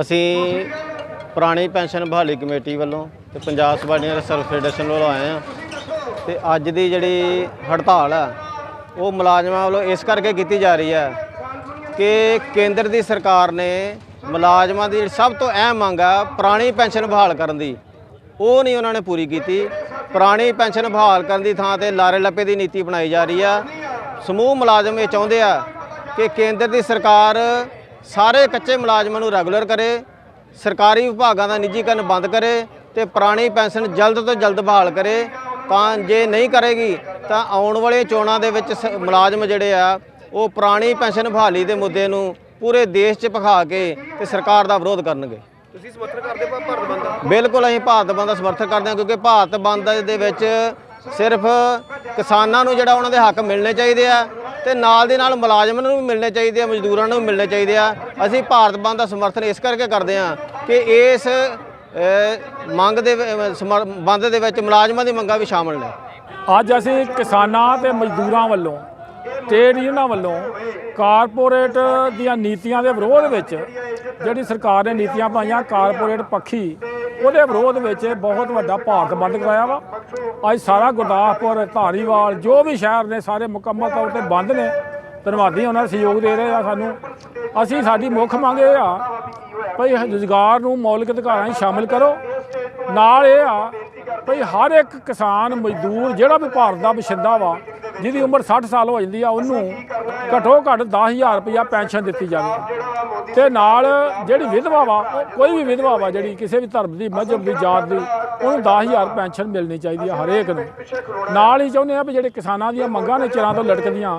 ਅਸੀਂ ਪੁਰਾਣੀ ਪੈਨਸ਼ਨ ਬਹਾਲੀ ਕਮੇਟੀ ਵੱਲੋਂ ਤੇ ਪੰਜਾਬ ਸਬਾਡੀਆਂ ਰਿਸਰਵ ਫੈਡਰੇਸ਼ਨ ਵੱਲੋਂ ਆਏ ਆ ਤੇ ਅੱਜ ਦੀ ਜਿਹੜੀ ਹੜਤਾਲ ਹੈ ਉਹ ਮੁਲਾਜ਼ਮਾਂ ਵੱਲੋਂ ਇਸ ਕਰਕੇ ਕੀਤੀ ਜਾ ਰਹੀ ਹੈ ਕਿ ਕੇਂਦਰ ਦੀ ਸਰਕਾਰ ਨੇ ਮੁਲਾਜ਼ਮਾਂ ਦੀ ਸਭ ਤੋਂ ਅਹਿਮ ਮੰਗ ਹੈ ਪੁਰਾਣੀ ਪੈਨਸ਼ਨ ਬਹਾਲ ਕਰਨ ਦੀ। ਉਹ ਨਹੀਂ ਉਹਨਾਂ ਨੇ ਪੂਰੀ ਕੀਤੀ। ਪੁਰਾਣੀ ਪੈਨਸ਼ਨ ਬਹਾਲ ਕਰਨ ਦੀ ਥਾਂ ਤੇ ਲਾਰੇ ਲੱਪੇ ਦੀ ਨੀਤੀ ਬਣਾਈ ਜਾ ਰਹੀ ਆ। ਸਮੂਹ ਮੁਲਾਜ਼ਮ ਇਹ ਚਾਹੁੰਦੇ ਆ ਕਿ ਕੇਂਦਰ ਦੀ ਸਰਕਾਰ ਸਾਰੇ ਕੱਚੇ ਮੁਲਾਜ਼ਮਾਂ ਨੂੰ ਰੈਗੂਲਰ ਕਰੇ ਸਰਕਾਰੀ ਵਿਭਾਗਾਂ ਦਾ ਨਿੱਜੀਕਰਨ ਬੰਦ ਕਰੇ ਤੇ ਪੁਰਾਣੀ ਪੈਨਸ਼ਨ ਜਲਦ ਤੋਂ ਜਲਦ ਬਹਾਲ ਕਰੇ ਤਾਂ ਜੇ ਨਹੀਂ ਕਰੇਗੀ ਤਾਂ ਆਉਣ ਵਾਲੇ ਚੋਣਾਂ ਦੇ ਵਿੱਚ ਮੁਲਾਜ਼ਮ ਜਿਹੜੇ ਆ ਉਹ ਪੁਰਾਣੀ ਪੈਨਸ਼ਨ ਬਹਾਲੀ ਦੇ ਮੁੱਦੇ ਨੂੰ ਪੂਰੇ ਦੇਸ਼ 'ਚ ਭਖਾ ਕੇ ਤੇ ਸਰਕਾਰ ਦਾ ਵਿਰੋਧ ਕਰਨਗੇ। ਤੁਸੀਂ ਸਮਰਥਨ ਕਰਦੇ ਪਾ ਭਾਰਤ ਬੰਦ ਦਾ? ਬਿਲਕੁਲ ਅਸੀਂ ਭਾਰਤ ਬੰਦ ਦਾ ਸਮਰਥਨ ਕਰਦੇ ਹਾਂ ਕਿਉਂਕਿ ਭਾਰਤ ਬੰਦ ਦੇ ਵਿੱਚ ਸਿਰਫ ਕਿਸਾਨਾਂ ਨੂੰ ਜਿਹੜਾ ਉਹਨਾਂ ਦੇ ਹੱਕ ਮਿਲਣੇ ਚਾਹੀਦੇ ਆ ਤੇ ਨਾਲ ਦੇ ਨਾਲ ਮੁਲਾਜ਼ਮਾਂ ਨੂੰ ਵੀ ਮਿਲਣੇ ਚਾਹੀਦੇ ਆ, ਮਜ਼ਦੂਰਾਂ ਨੂੰ ਵੀ ਮਿਲਣੇ ਚਾਹੀਦੇ ਆ। ਅਸੀਂ ਭਾਰਤ ਬੰਦ ਦਾ ਸਮਰਥਨ ਇਸ ਕਰਕੇ ਕਰਦੇ ਆ ਕਿ ਇਸ ਮੰਗ ਦੇ ਸਮਰ- ਬੰਦ ਦੇ ਵਿੱਚ ਮੁਲਾਜ਼ਮਾਂ ਦੀ ਮੰਗਾਂ ਵੀ ਸ਼ਾਮਲ ਨੇ। ਅੱਜ ਅਸੀਂ ਕਿਸਾਨਾਂ ਤੇ ਮਜ਼ਦੂਰਾਂ ਵੱਲੋਂ ਟ੍ਰੇਡ ਯੂਨੀਅਨਾਂ ਵੱਲੋਂ ਕਾਰਪੋਰੇਟ ਦੀਆਂ ਨੀਤੀਆਂ ਦੇ ਵਿਰੋਧ ਵਿੱਚ ਜਿਹੜੀ ਸਰਕਾਰ ਨੇ ਨੀਤੀਆਂ ਪਾਈਆਂ, ਕਾਰਪੋਰੇਟ ਪੱਖੀ ਉਹਦੇ ਵਿਰੋਧ ਵਿੱਚ ਬਹੁਤ ਵੱਡਾ ਭਾਰਤ ਬੰਦ ਕਰਾਇਆ ਵਾ। ਅੱਜ ਸਾਰਾ ਗੁਰਦਾਸਪੁਰ, ਧਾਰੀਵਾਲ, ਜੋ ਵੀ ਸ਼ਹਿਰ ਨੇ ਸਾਰੇ ਮੁਕੰਮਲ ਤੌਰ ਤੇ ਬੰਦ ਨੇ। ਧੰਨਵਾਦੀ ਉਹਨਾਂ ਦਾ ਸਹਿਯੋਗ ਦੇ ਰਹੇ ਆ ਸਾਨੂੰ। ਅਸੀਂ ਸਾਡੀ ਮੁੱਖ ਮੰਗ ਇਹ ਆ ਭਈ ਰੁਜ਼ਗਾਰ ਨੂੰ ਮੌਲਿਕ ਅਧਿਕਾਰਾਂ 'ਚ ਸ਼ਾਮਿਲ ਕਰੋ। ਨਾਲ ਇਹ ਆ ਭਈ ਹਰ ਇੱਕ ਕਿਸਾਨ, ਮਜ਼ਦੂਰ, ਜਿਹੜਾ ਵੀ ਭਾਰਤ ਦਾ ਵਸਿੰਦਾ ਵਾ ਜਿਹਦੀ ਉਮਰ 60 ਸਾਲ ਹੋ ਜਾਂਦੀ ਆ ਉਹਨੂੰ ਘੱਟੋ ਘੱਟ 10000 ਰੁਪਇਆ ਪੈਨਸ਼ਨ ਦਿੱਤੀ ਜਾਵੇ। ਤੇ ਨਾਲ ਜਿਹੜੀ ਵਿਧਵਾ ਵਾ ਕੋਈ ਵੀ ਵਿਧਵਾ ਵਾ ਜਿਹੜੀ ਕਿਸੇ ਵੀ ਧਰਮ ਦੀ ਮਜ਼ਹਬ ਦੀ ਜਾਤ ਦੀ ਉਹਨੂੰ 10000 ਪੈਨਸ਼ਨ ਮਿਲਣੀ ਚਾਹੀਦੀ ਆ ਹਰੇਕ ਨੂੰ। ਨਾਲ ਹੀ ਚਾਹੁੰਦੇ ਆ ਵੀ ਜਿਹੜੇ ਕਿਸਾਨਾਂ ਦੀਆਂ ਮੰਗਾਂ ਨੇ ਚਿਰਾਂ ਤੋਂ ਲਟਕਦੀਆਂ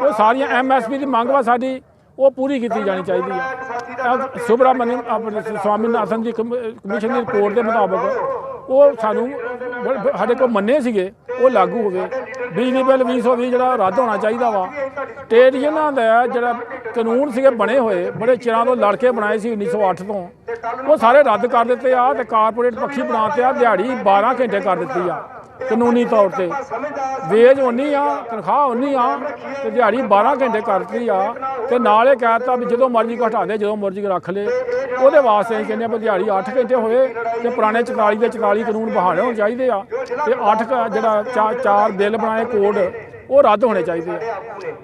ਉਹ ਸਾਰੀਆਂ ਐਮਐਸਪੀ ਦੀ ਮੰਗ ਵਾ ਸਾਡੀ ਉਹ ਪੂਰੀ ਕੀਤੀ ਜਾਣੀ ਚਾਹੀਦੀ ਹੈ ਸੁਬਰਾਮਨਿਅਮ ਆਪਣੇ ਸਵਾਮੀਨਾਥਨ ਜੀ ਕਮ- ਕਮਿਸ਼ਨ ਦੀ ਰਿਪੋਰਟ ਦੇ ਮੁਤਾਬਕ ਉਹ ਸਾਨੂੰ ਸਾਡੇ ਕੋਲ ਮੰਨੇ ਸੀਗੇ ਉਹ ਲਾਗੂ ਹੋਵੇ। ਬਿਜਲੀ ਬਿੱਲ 2020 ਜਿਹੜਾ ਰੱਦ ਹੋਣਾ ਚਾਹੀਦਾ ਵਾ। ਟ੍ਰੇਡ ਯੂਨੀਅਨਾਂ ਦਾ ਜਿਹੜਾ ਕਾਨੂੰਨ ਸੀਗੇ ਬਣੇ ਹੋਏ, ਬੜੇ ਚਿਰਾਂ ਤੋਂ ਲੜ ਕੇ ਬਣਾਏ ਸੀ 1908 ਤੋਂ। ਉਹ ਸਾਰੇ ਰੱਦ ਕਰ ਦਿੱਤੇ ਆ ਤੇ ਕਾਰਪੋਰੇਟ ਪੱਖੀ ਬਣਾਤੇ ਆ, ਦਿਹਾੜੀ 12 ਘੰਟੇ ਕਰ ਦਿੱਤੀ ਆ। ਕਾਨੂੰਨੀ ਤੌਰ ਤੇ। ਵੇਜ ਉਨੀ ਆ, ਤਨਖਾਹ ਉਨੀ ਆ, ਤੇ ਦਿਹਾੜੀ 12 ਘੰਟੇ ਕਰਤੀ ਆ, ਤੇ ਨਾਲ ਇਹ ਕਹਿਤਾ ਵੀ ਜਦੋਂ ਮਰਜ਼ੀ ਘਟਾ ਦੇ, ਜਦੋਂ ਮਰਜ਼ੀ ਰੱਖ ਲੈ। ਉਹਦੇ ਵਾਸਤੇ ਅਸੀਂ ਕਹਿੰਦੇ ਆ ਵੀ ਦਿਹਾੜੀ 8 ਘੰਟੇ ਹੋਏ ਤੇ ਪੁਰਾਣੇ 44 ਦੇ 44 ਕਾਨੂੰਨ ਬਹਾਲੇ ਹੋਣੇ ਚਾਹੀਦੇ ਆ, ਤੇ 8 ਜਿਹੜਾ ਚਾ- ਚਾਰ ਬਿੱਲ ਬਣਾਏ ਕੋਡ, ਉਹ ਰੱਦ ਹੋਣੇ ਚਾਹੀਦੇ ਆ।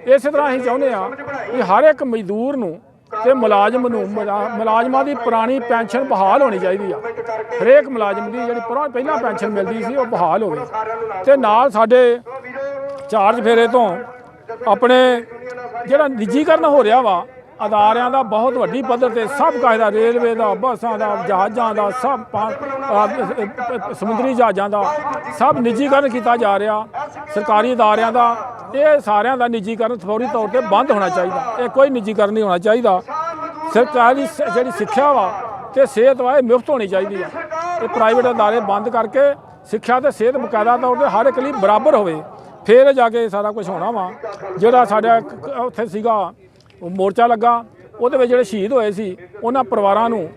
ਇਸੇ ਤਰ੍ਹਾਂ ਅਸੀਂ ਚਾਹੁੰਦੇ ਆ ਕਿ ਹਰ ਇੱਕ ਮਜ਼ਦੂਰ ਨੂੰ ਤੇ ਮੁਲਾਜ਼ਮ ਨੂੰ ਮੁਲਾ- ਮੁਲਾਜ਼ਮਾਂ ਦੀ ਪੁਰਾਣੀ ਪੈਨਸ਼ਨ ਬਹਾਲ ਹੋਣੀ ਚਾਹੀਦੀ ਆ। ਹਰੇਕ ਮੁਲਾਜ਼ਮ ਦੀ ਜਿਹੜੀ ਪੁਰਾ- ਪਹਿਲਾਂ ਪੈਨਸ਼ਨ ਮਿਲਦੀ ਸੀ, ਉਹ ਬਹਾਲ ਹੋਵੇ ਤੇ ਨਾਲ ਸਾਡੇ ਚਾਰਜ ਫੇਰੇ ਤੋਂ ਆਪਣੇ ਜਿਹੜਾ ਨਿੱਜੀਕਰਨ ਹੋ ਰਿਹਾ ਵਾ, ਅਦਾਰਿਆਂ ਦਾ ਬਹੁਤ ਵੱਡੀ ਪੱਧਰ ਤੇ ਸਭ ਕਾਇਦਾ ਦਾ ਰੇਲਵੇ ਦਾ, ਬੱਸਾਂ ਦਾ, ਜਹਾਜ਼ਾਂ ਦਾ, ਸਭ ਸਮੁੰਦਰੀ ਜਹਾਜ਼ਾਂ ਦਾ ਸਭ ਨਿੱਜੀਕਰਨ ਕੀਤਾ ਜਾ ਰਿਹਾ। ਸਰਕਾਰੀ ਅਦਾਰਿਆਂ ਦਾ ਇਹ ਸਾਰਿਆਂ ਦਾ ਨਿੱਜੀਕਰਨ ਫੌਰੀ ਤੌਰ ਤੇ ਬੰਦ ਹੋਣਾ ਚਾਹੀਦਾ। ਇਹ ਕੋਈ ਨਿੱਜੀਕਰਨ ਨਹੀਂ ਹੋਣਾ ਚਾਹੀਦਾ। ਸਰਕਾਰੀ ਸ- ਜਿਹੜੀ ਸਿੱਖਿਆ ਵਾ ਤੇ ਸਿਹਤ ਵਾ, ਇਹ ਮੁਫਤ ਹੋਣੀ ਚਾਹੀਦੀ ਆ। ਇਹ ਪ੍ਰਾਈਵੇਟ ਅਦਾਰੇ ਬੰਦ ਕਰਕੇ ਸਿੱਖਿਆ ਤੇ ਸਿਹਤ ਬਕਾਇਦਾ ਤੌਰ ਤੇ ਹਰ ਇੱਕ ਲਈ ਬਰਾਬਰ ਹੋਵੇ। ਫੇਰ ਜਾ ਕੇ ਸਾਰਾ ਕੁਝ ਹੋਣਾ ਵਾ। ਜਿਹੜਾ ਸਾਡਾ ਉੱਥੇ ਸੀਗਾ, ਮੋਰਚਾ ਲੱਗਾ, ਉਹਦੇ ਵਿੱਚ ਜਿਹੜੇ ਸ਼ਹੀਦ ਹੋਏ ਸੀ, ਉਹਨਾਂ ਪਰਿਵਾਰਾਂ ਨੂੰ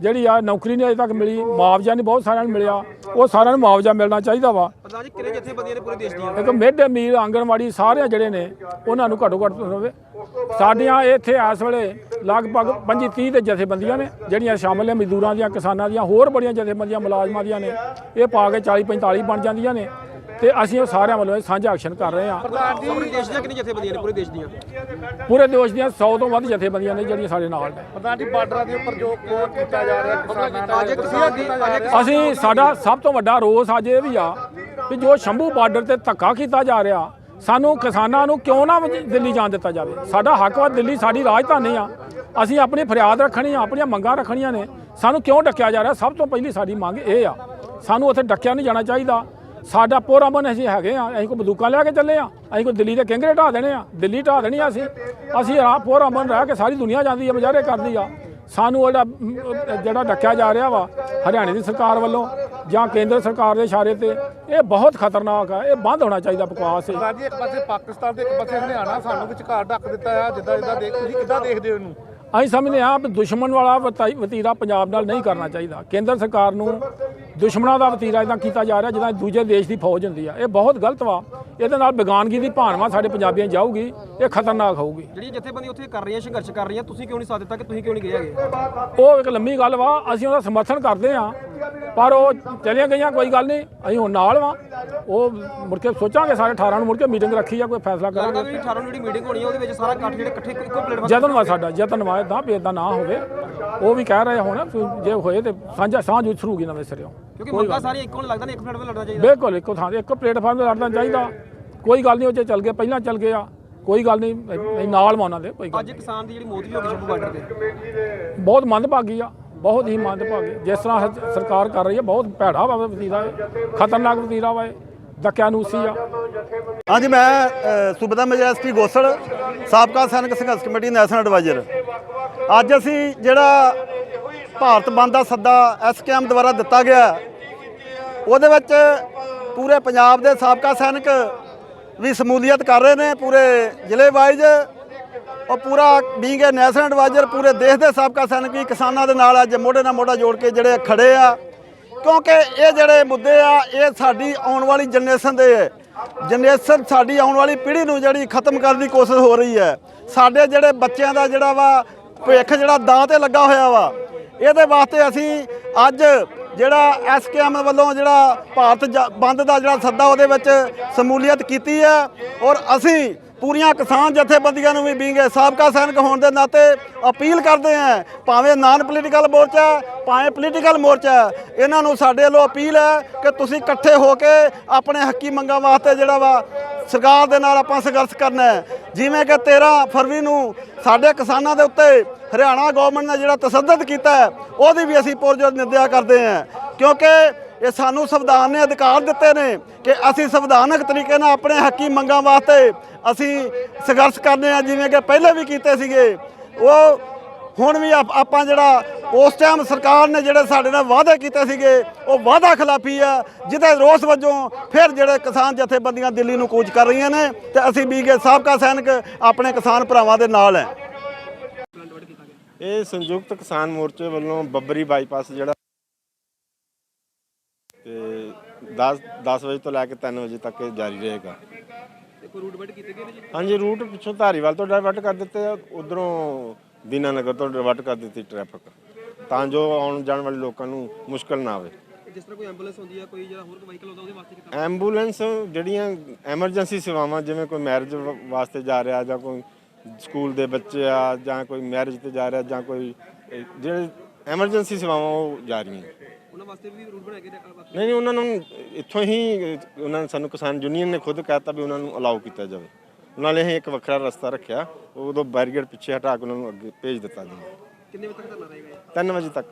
ਜਿਹੜੀ ਆ ਨੌਕਰੀ ਨਹੀਂ ਅਜੇ ਤੱਕ ਮਿਲੀ ਮੁਆਵਜ਼ਾ ਨਹੀਂ ਬਹੁਤ ਸਾਰਿਆਂ ਨੂੰ ਮਿਲਿਆ। ਉਹ ਸਾਰਿਆਂ ਨੂੰ ਮੁਆਵਜ਼ਾ ਮਿਲਣਾ ਚਾਹੀਦਾ ਵਾ। ਪ੍ਰਧਾਨ ਜੀ ਕਿੰਨੇ ਜਥੇਬੰਦੀਆਂ ਨੇ ਪੂਰੇ ਦੇਸ਼ ਦੀਆਂ ਇੱਕ ਮਿਡ ਮੀਲ ਆਂਗਣਵਾੜੀ ਸਾਰੇ ਜਿਹੜੇ ਨੇ ਉਹਨਾਂ ਨੂੰ ਘੱਟੋ ਘੱਟ ਹੋਵੇ ਸਾਡੀਆਂ ਇੱਥੇ ਇਸ ਵੇਲੇ ਲਗਭਗ 25 30 ਦੇ ਜਥੇਬੰਦੀਆਂ ਨੇ ਜਿਹੜੀਆਂ ਸ਼ਾਮਲ ਨੇ ਮਜ਼ਦੂਰਾਂ ਦੀਆਂ ਕਿਸਾਨਾਂ ਦੀਆਂ ਹੋਰ ਬੜੀਆਂ ਜਥੇਬੰਦੀਆਂ ਮੁਲਾਜ਼ਮਾਂ ਦੀਆਂ ਨੇ। ਇਹ ਪਾ ਕੇ 40 45 ਬਣ ਜਾਂਦੀਆਂ ਨੇ। ਤੇ ਅਸੀਂ ਉਹ ਸਾਰਿਆਂ ਵੱਲੋਂ ਇਹ ਸਾਂਝਾ ਐਕਸ਼ਨ ਕਰ ਰਹੇ ਹਾਂ। ਪ੍ਰਧਾਨ ਜੀ ਪੂਰੇ ਦੇਸ਼ ਦੀਆਂ ਕਿੰਨੀ ਜਥੇਬੰਦੀਆਂ ਨੇ ਪੂਰੇ ਦੇਸ਼ ਦੀਆਂ? ਪੂਰੇ ਦੇਸ਼ ਦੀਆਂ 100 ਤੋਂ ਵੱਧ ਜਥੇਬੰਦੀਆਂ ਨੇ ਜਿਹੜੀਆਂ ਸਾਡੇ ਨਾਲ ਨੇ। ਪ੍ਰਧਾਨ ਜੀ ਬਾਰਡਰਾਂ ਦੇ ਉੱਪਰ ਜੋ ਕੋਰ ਕੀਤਾ ਜਾ ਰਿਹਾ ਕਿਸਾਨਾਂ ਨਾਲ ਅੱਜ ਕਿਸਾਨ ਦੀ ਅੱਜ ਅਸੀਂ ਸਾਡਾ ਸਭ ਤੋਂ ਵੱਡਾ ਰੋਸ ਅੱਜ ਇਹ ਵੀ ਆ ਕਿ ਜੋ ਸ਼ੰਭੂ ਬਾਰਡਰ ਤੇ ਧੱਕਾ ਕੀਤਾ ਜਾ ਰਿਹਾ ਸਾਨੂੰ ਕਿਸਾਨਾਂ ਨੂੰ ਕਿਉਂ ਨਾ ਦਿੱਲੀ ਜਾਣ ਦਿੱਤਾ ਜਾਵੇ? ਸਾਡਾ ਹੱਕ ਵਾ ਦਿੱਲੀ ਸਾਡੀ ਰਾਜਧਾਨੀ ਆ। ਅਸੀਂ ਆਪਣੀ ਫਰਿਆਦ ਰੱਖਣੀ ਆ ਆਪਣੀਆਂ ਮੰਗਾਂ ਰੱਖਣੀਆਂ ਨੇ। ਸਾਨੂੰ ਕਿਉਂ ਡੱਕਿਆ ਜਾ ਰਿਹਾ? ਸਭ ਤੋਂ ਪਹਿਲੀ ਸਾਡੀ ਮੰਗ ਇਹ ਆ। ਸਾਨੂੰ ਉੱਥੇ ਡੱਕਿਆ ਨਹੀਂ ਜਾਣਾ ਚਾਹੀਦਾ। ਸਾਡਾ ਪੋਰਾਮਨ ਅਸੀਂ ਹੈਗੇ ਆ ਅਸੀਂ ਕੋਈ ਬੰਦੂਕਾਂ ਲੈ ਕੇ ਚੱਲੇ ਆ ਅਸੀਂ ਕੋਈ ਦਿੱਲੀ ਦੇ ਕਿੰਗਰੇ ਢਾ ਦੇਣੇ ਆ ਦਿੱਲੀ ਢਾ ਦੇਣੀ ਆ ਅਸੀਂ। ਅਸੀਂ ਆ ਪੋਰਾਮਨ ਰਹਿ ਕੇ ਸਾਰੀ ਦੁਨੀਆ ਜਾਂਦੀ ਆ ਮੁਜ਼ਾਹਰੇ ਕਰਦੀ ਆ। ਸਾਨੂੰ ਉਹ ਜਿਹੜਾ ਡੱਕਿਆ ਜਾ ਰਿਹਾ ਵਾ ਹਰਿਆਣੇ ਦੀ ਸਰਕਾਰ ਵੱਲੋਂ ਜਾਂ ਕੇਂਦਰ ਸਰਕਾਰ ਦੇ ਇਸ਼ਾਰੇ ਤੇ ਇਹ ਬਹੁਤ ਖਤਰਨਾਕ ਆ ਇਹ ਬੰਦ ਹੋਣਾ ਚਾਹੀਦਾ ਬਕਵਾਸ ਇਹ। ਪ੍ਰਧਾਨ ਜੀ ਇੱਕ ਪਾਸੇ ਪਾਕਿਸਤਾਨ ਤੇ ਇੱਕ ਪਾਸੇ ਹਰਿਆਣਾ ਸਾਨੂੰ ਵਿਚਕਾਰ ਢੱਕ ਦਿੱਤਾ ਆ ਜਿੱਦਾਂ ਜਿੱਦਾਂ ਦੇਖ ਤੁਸੀਂ ਕਿੱਦਾਂ ਦੇਖਦੇ ਹੋ ਇਹਨੂੰ? ਅਸੀਂ ਸਮਝਦੇ ਹਾਂ ਵੀ ਦੁਸ਼ਮਣ ਵਾਲਾ ਵਤੀਰਾ ਪੰਜਾਬ ਨਾਲ ਨਹੀਂ ਕਰਨਾ ਚਾਹੀਦਾ। ਕੇਂਦਰ ਸਰਕਾਰ ਨੂੰ ਦੁਸ਼ਮਣਾਂ ਦਾ ਵਤੀਰਾ ਇਦਾਂ ਕੀਤਾ ਜਾ ਰਿਹਾ ਜਿੱਦਾਂ ਦੂਜੇ ਦੇਸ਼ ਦੀ ਫੌਜ ਹੁੰਦੀ ਆ। ਇਹ ਬਹੁਤ ਗਲਤ ਵਾ। ਇਹਦੇ ਨਾਲ ਬੇਗਾਨਗੀ ਦੀ ਭਾਵਨਾ ਸਾਡੇ ਪੰਜਾਬੀਆਂ ਜਾਊਗੀ ਇਹ ਖਤਰਨਾਕ ਹੋਊਗੀ। ਜਿਹੜੀ ਜਥੇਬੰਦੀ ਉੱਥੇ ਕਰ ਰਹੀਆਂ ਸੰਘਰਸ਼ ਕਰ ਰਹੀਆਂ ਤੁਸੀਂ ਕਿਉਂ ਨਹੀਂ ਸਾਥ ਦਿੱਤਾ ਕਿ ਤੁਸੀਂ ਕਿਉਂ ਨਹੀਂ ਗਏ ਹੈਗੇ? ਉਹ ਇੱਕ ਲੰਮੀ ਗੱਲ ਵਾ ਅਸੀਂ ਉਹਦਾ ਸਮਰਥਨ ਕਰਦੇ ਆ ਪਰ ਉਹ ਚਲੀਆਂ ਗਈਆਂ ਕੋਈ ਗੱਲ ਨਹੀਂ। ਅਸੀਂ ਹੁਣ ਨਾਲ ਵਾਂ। ਉਹ ਮੁੜ ਕੇ ਸੋਚਾਂਗੇ ਸਾਰੇ 18 ਨੂੰ ਮੁੜ ਕੇ ਮੀਟਿੰਗ ਰੱਖੀ ਆ ਕੋਈ ਫੈਸਲਾ ਲੱਗਦਾ ਕਰਾਂਗੇ। ਵੀ 18 ਨੂੰ ਜਿਹੜੀ ਮੀਟਿੰਗ ਹੋਣੀ ਹੈ ਉਹਦੇ ਵਿੱਚ ਸਾਰਾ ਇਕੱਠ ਜਿਹੜੇ ਇਕੱਠੇ ਇੱਕੋ- ਪਲੇਟਫਾਰਮ ਯਤਨ ਵਾ ਸਾਡਾ ਯਤਨ ਵਾ ਇਦਾਂ ਵੀ ਇਦਾਂ ਨਾ ਹੋਵੇ। ਉਹ ਵੀ ਕਹਿ ਰਹੇ ਹੁਣ ਵੀ ਜੇ ਹੋਏ ਤੇ ਸਾਂਝਾ ਸਾਂਝ ਉਛਰੂਗੀ ਨਵੇਂ ਸਿਰਿਓਂ। ਕਿਉਂਕਿ ਮੰਗਾਂ ਸਾਰੀਆਂ ਇੱਕੋ ਨੂੰ ਲੱਗਦਾ ਨੇ ਇੱਕ ਪਲੇਟਫਾਰਮ ਲੜਨਾ ਚਾਹੀਦਾ। ਬਿਲਕੁਲ ਇੱਕੋ ਥਾਂ ਤੇ ਇੱਕ ਪਲੇਟਫਾਰਮ ਤੇ ਲੜਨਾ ਚਾਹੀਦਾ। ਕੋਈ ਗੱਲ ਨਹੀਂ ਉਹ ਜੇ ਚੱਲ ਗਏ ਪਹਿਲਾਂ ਚੱਲ ਗਏ ਆ। ਕੋਈ ਗੱਲ ਨਹੀਂ ਅਸੀਂ ਨਾਲ ਮਾ ਉਹਨਾਂ ਦੇ ਕੋਈ ਗੱਲ ਅੱਜ ਕਿਸਾਨ ਦੀ ਜਿਹੜੀ ਮੌਤ ਵੀ ਹੋ ਗਈ ਸ਼ੰਭੂ ਬਾਰਡਰ ਤੇ। ਬਹੁਤ ਮੰਦਭਾਗੀ ਆ। ਬਹੁਤ ਹੀ ਮੰਦਭਾਗੀ। ਜਿਸ ਤਰ੍ਹਾਂ ਹ- ਸਰਕਾਰ ਕਰ ਰਹੀ ਹੈ ਬਹੁਤ ਭੈੜਾ ਵਾ ਵਤੀਰਾ ਹੈ ਖਤਰਨਾਕ ਵਤੀਰਾ ਵਾ ਇਹ ਦਕਿਆਨੂਸੀ ਆ। ਹਾਂਜੀ ਮੈਂ ਅ, ਸੂਬੇਦਾਰ ਮੇਜਰ ਐਸਪੀ ਗੋਸਲ ਸਾਬਕਾ ਸੈਨਿਕ ਸੰਘਰਸ਼ ਕਮੇਟੀ ਨੈਸ਼ਨਲ ਐਡਵਾਈਜ਼ਰ। ਅੱਜ ਅਸੀਂ ਜਿਹੜਾ ਭਾਰਤ ਬੰਦ ਦਾ ਸੱਦਾ ਐਸਕੇਐਮ ਦੁਆਰਾ ਦਿੱਤਾ ਗਿਆ ਉਹਦੇ ਵਿੱਚ ਪੂਰੇ ਪੰਜਾਬ ਦੇ ਸਾਬਕਾ ਸੈਨਿਕ ਵੀ ਸਮੂਲੀਅਤ ਕਰ ਰਹੇ ਨੇ ਪੂਰੇ ਜ਼ਿਲ੍ਹੇ ਵਾਈਜ਼ ਉਹ ਪੂਰਾ ਬੀਂਗ ਏ ਨੈਸ਼ਨਲ ਐਡਵਾਈਜ਼ਰ ਪੂਰੇ ਦੇਸ਼ ਦੇ ਸਾਬਕਾ ਸੈਨਿਕ ਕਿਸਾਨਾਂ ਦੇ ਨਾਲ ਅੱਜ ਮੋਢੇ ਨਾਲ ਮੋਢਾ ਜੋੜ ਕੇ ਜਿਹੜੇ ਖੜੇ ਆ। ਕਿਉਂਕਿ ਇਹ ਜਿਹੜੇ ਮੁੱਦੇ ਆ, ਇਹ ਸਾਡੀ ਆਉਣ ਵਾਲੀ ਜਨਰੇਸ਼ਨ ਦੇ ਹੈ ਜਨਰੇਸ਼ਨ ਸਾਡੀ ਆਉਣ ਵਾਲੀ ਪੀੜ੍ਹੀ ਨੂੰ ਜਿਹੜੀ ਖਤਮ ਕਰਨ ਦੀ ਕੋਸ਼ਿਸ਼ ਹੋ ਰਹੀ ਹੈ। ਸਾਡੇ ਜਿਹੜੇ ਬੱਚਿਆਂ ਦਾ ਜਿਹੜਾ ਵਾ ਭਵਿੱਖ ਜਿਹੜਾ ਦਾਅ ਤੇ ਲੱਗਾ ਹੋਇਆ ਵਾ, ਇਹਦੇ ਵਾਸਤੇ ਅਸੀਂ ਅੱਜ ਜਿਹੜਾ ਐਸਕੇਐਮ ਵੱਲੋਂ ਜਿਹੜਾ ਭਾਰਤ ਜ- ਬੰਦ ਦਾ ਜਿਹੜਾ ਸੱਦਾ ਉਹਦੇ ਵਿੱਚ ਸਮੂਲੀਅਤ ਕੀਤੀ ਹੈ। ਔਰ ਅਸੀਂ ਪੂਰੀਆਂ ਕਿਸਾਨ ਜਥੇਬੰਦੀਆਂ ਨੂੰ ਵੀ ਬੀਂਗੇ ਸਾਬਕਾ ਸੈਨਿਕ ਹੋਣ ਦੇ ਨਾਤੇ ਅਪੀਲ ਕਰਦੇ ਹਾਂ ਭਾਵੇਂ ਨਾਨ ਪੋਲੀਟੀਕਲ ਮੋਰਚਾ ਭਾਵੇਂ ਪੋਲੀਟੀਕਲ ਮੋਰਚਾ ਇਹਨਾਂ ਨੂੰ ਸਾਡੇ ਵੱਲੋਂ ਅਪੀਲ ਹੈ ਕਿ ਤੁਸੀਂ ਇਕੱਠੇ ਹੋ ਕੇ ਆਪਣੇ ਹੱਕੀ ਮੰਗਾਂ ਵਾਸਤੇ ਜਿਹੜਾ ਵਾ ਸਰਕਾਰ ਦੇ ਨਾਲ ਆਪਾਂ ਸੰਘਰਸ਼ ਕਰਨਾ ਹੈ। ਜਿਵੇਂ ਕਿ 13 ਫਰਵਰੀ ਨੂੰ ਸਾਡੇ ਕਿਸਾਨਾਂ ਦੇ ਉੱਤੇ ਹਰਿਆਣਾ ਗਵਰਨਮੈਂਟ ਨੇ ਜਿਹੜਾ ਤਸੱਦਦ ਕੀਤਾ ਉਹਦੀ ਵੀ ਅਸੀਂ ਪੁਰਜੋਰ ਨਿੰਦਿਆ ਕਰਦੇ ਹਾਂ, ਕਿਉਂਕਿ ਇਹ ਸਾਨੂੰ ਸੰਵਿਧਾਨ ਨੇ ਅਧਿਕਾਰ ਦਿੱਤੇ ਨੇ ਕਿ ਅਸੀਂ ਸੰਵਿਧਾਨਕ ਤਰੀਕੇ ਨਾਲ ਆਪਣੇ ਹੱਕੀ ਮੰਗਾਂ ਵਾਸਤੇ ਅਸੀਂ ਸੰਘਰਸ਼ ਕਰਨੇ ਆ, ਜਿਵੇਂ ਕਿ ਪਹਿਲੇ ਵੀ ਕੀਤੇ ਸੀਗੇ। ਉਹ ਹੁਣ ਵੀ ਆਪਾਂ ਜਿਹੜਾ ਉਸ ਟਾਈਮ ਸਰਕਾਰ ਨੇ ਜਿਹੜੇ ਸਾਡੇ ਨਾਲ ਵਾਅਦੇ ਕੀਤੇ ਸੀਗੇ, ਉਹ ਵਾਅਦਾ ਖਿਲਾਫੀ ਆ, ਜਿਹਦੇ ਰੋਸ ਵਜੋਂ ਫਿਰ ਜਿਹੜੇ ਕਿਸਾਨ ਜਥੇਬੰਦੀਆਂ ਦਿੱਲੀ ਨੂੰ ਕੂਚ ਕਰ ਰਹੀਆਂ ਨੇ, ਤੇ ਅਸੀਂ ਬੀਗੇ ਸਾਬਕਾ ਸੈਨਿਕ ਆਪਣੇ ਕਿਸਾਨ ਭਰਾਵਾਂ ਦੇ ਨਾਲ ਹੈ। ਇਹ ਸੰਯੁਕਤ ਕਿਸਾਨ ਮੋਰਚੇ ਵੱਲੋਂ ਬੱਬਰੀ ਬਾਈਪਾਸ ਜਿਹੜਾ ਤੇ 10 10 ਵਜੇ ਤੋਂ ਲੈ ਕੇ 3 ਵਜੇ ਤੱਕ ਇਹ ਜਾਰੀ ਰਹੇਗਾ। ਤੇ ਕੋਈ ਰੂਟ ਬੈਟ ਕੀਤੇ ਗਏ ਨੇ ਜੀ? ਹਾਂਜੀ ਰੂਟ ਪਿੱਛੋਂ ਧਾਰੀਵਾਲ ਤੋਂ ਡਾਇਵਰਟ ਕਰ ਦਿੱਤੇ ਆ ਉਧਰੋਂ ਦੀਨਾਨਗਰ ਤੋਂ ਡਾਇਵਰਟ ਕਰ ਦਿੱਤੀ ਟ੍ਰੈਫਿਕ ਤਾਂ ਜੋ ਆਉਣ ਜਾਣ ਵਾਲੇ ਲੋਕਾਂ ਨੂੰ ਮੁਸ਼ਕਲ ਨਾ ਆਵੇ। ਜਿਸ ਤਰ੍ਹਾਂ ਕੋਈ ਐਂਬੂਲੈਂਸ ਹੁੰਦੀ ਹੈ ਕੋਈ ਜਿਹੜਾ ਹੋਰ ਕੋਈ ਵਹੀਕਲ ਹੁੰਦਾ ਉਹਦੇ ਵਾਸਤੇ ਕੀਤਾ ਐਂਬੂਲੈਂਸ ਜਿਹੜੀਆਂ ਐਮਰਜੈਂਸੀ ਸੇਵਾਵਾਂ ਜਿਵੇਂ ਕੋਈ ਮੈਰਿਜ ਵਾਸਤੇ ਜਾ ਰਿਹਾ ਜਾਂ ਕੋਈ ਸਕੂਲ ਦੇ ਬੱਚੇ ਆ ਜਾਂ ਕੋਈ ਮੈਰਿਜ ਤੇ ਜਾ ਰਿਹਾ ਜਾਂ ਕੋਈ ਜਿਹੜੇ ਐਮਰਜੈਂਸੀ ਸੇਵਾਵਾਂ ਉਹ ਜਾ ਰਹੀਆਂ। ਉਹਨਾਂ ਵਾਸਤੇ ਵੀ ਰੂਟ ਬਣਾ ਕੇ ਰੱਖਣਾ ਵਾਸਤੇ ਨਹੀਂ ਨਹੀਂ ਉਹਨਾਂ ਨੂੰ ਇੱਥੋਂ ਹੀ ਉਹਨਾਂ ਨੇ ਸਾਨੂੰ ਕਿਸਾਨ ਯੂਨੀਅਨ ਨੇ ਖੁਦ ਕਹਿਤਾ ਵੀ ਉਹਨਾਂ ਨੂੰ ਅਲਾਉ ਕੀਤਾ ਜਾਵੇ। ਉਹਨਾਂ ਨੇ ਅਸੀਂ ਇੱਕ ਵੱਖਰਾ ਰਸਤਾ ਰੱਖਿਆ ਉਦੋਂ ਬੈਰੀਅਰ ਪਿੱਛੇ ਹਟਾ ਕੇ ਉਹਨਾਂ ਨੂੰ ਅੱਗੇ ਭੇਜ ਦਿੱਤਾ ਜੀ ਕਿੰਨੇ ਵਜੇ ਤੱਕ ਧਰਨਾ ਰਹੇਗਾ ਇਹ? 3 ਵਜੇ ਤੱਕ।